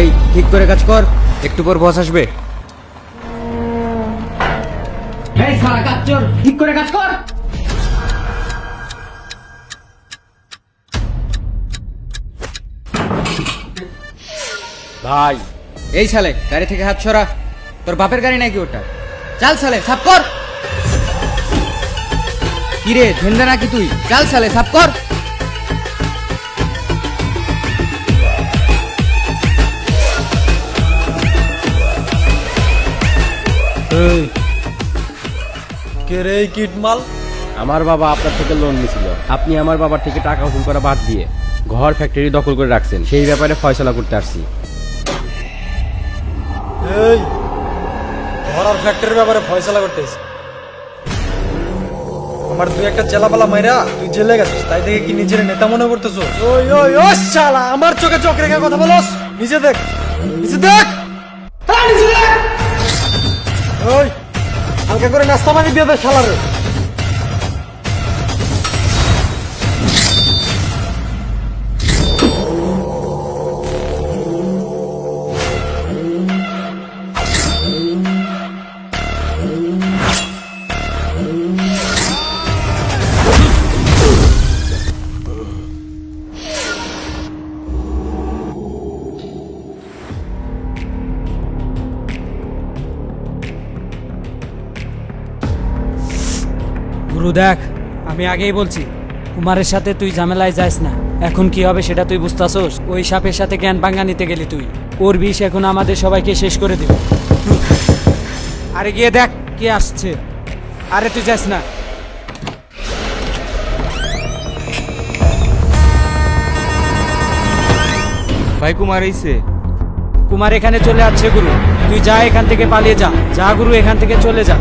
এই ঠিক করে কাজ কর। একটু পর বস আসবে। এই সারা কাজ চোর ঠিক করে কাজ কর। ভাই। এই সালে গাড়ি থেকে হাত ছড়া তোর বাপের গাড়ি নাকি ওটা? চাল সালে সাপ কর। কিরে ধেন্দা নাকি তুই? চাল সালে সাপ কর। এই কে রে কিটমাল আমার বাবা আপনার থেকে লোন নিয়েছিল আপনি আমার বাবার থেকে টাকা উসুল করা বাদ দিয়ে ঘর ফ্যাক্টরি দখল করে রাখছেন। সেই ব্যাপারে ফয়সলা করতে আসছি। এই ঘোড়ার ফ্যাক্টরির ব্যাপারে ফয়সালা করতেছি আমার দুই একটা চেলাপালা মাইরা তুই জেলে গেছিস তাই দেখে কি নিজের নেতা মনে করতেছো? ওই ওই ও শালা আমার চোখে চোখ রেখে কথা বলস। নিজে দেখ নিজে দেখ। নিজে দেখ। হালকা করে নাস্তা পানি দিয়ে দে গুরু দেখ আমি আগেই বলছি কুমারের সাথে তুই ঝামেলায় যাস না। এখন কি হবে সেটা তুই বুঝতাছোস? ওই সাপের সাথে জ্ঞান ভাঙ্গা নিতে গেলি তুই। ওর বিষ এখন আমাদের সবাইকে শেষ করে দিবে। আরে গিয়ে দেখ কে আসছে। আরে তুই যাস না। ভাই কুমার এইছে কুমার এখানে চলে আসছে গুরু। তুই যা এখান থেকে পালিয়ে যা। যা গুরু এখান থেকে চলে যা।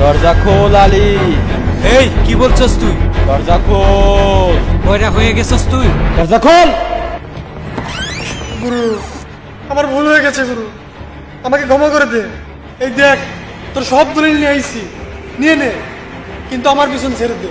দরজা খোল আলী। এই কি বলছস তুই? দরজা খোল। বয়রা হয়ে গেছস তুই? দরজা খোল। গুরু আমার ভুল হয়ে গেছে গুরু। আমাকে ক্ষমা করে দে। এই দেখ তোর সব দলিল নিয়ে আইছি। নিয়ে নে কিন্তু আমার পিছন ছেড়ে দে।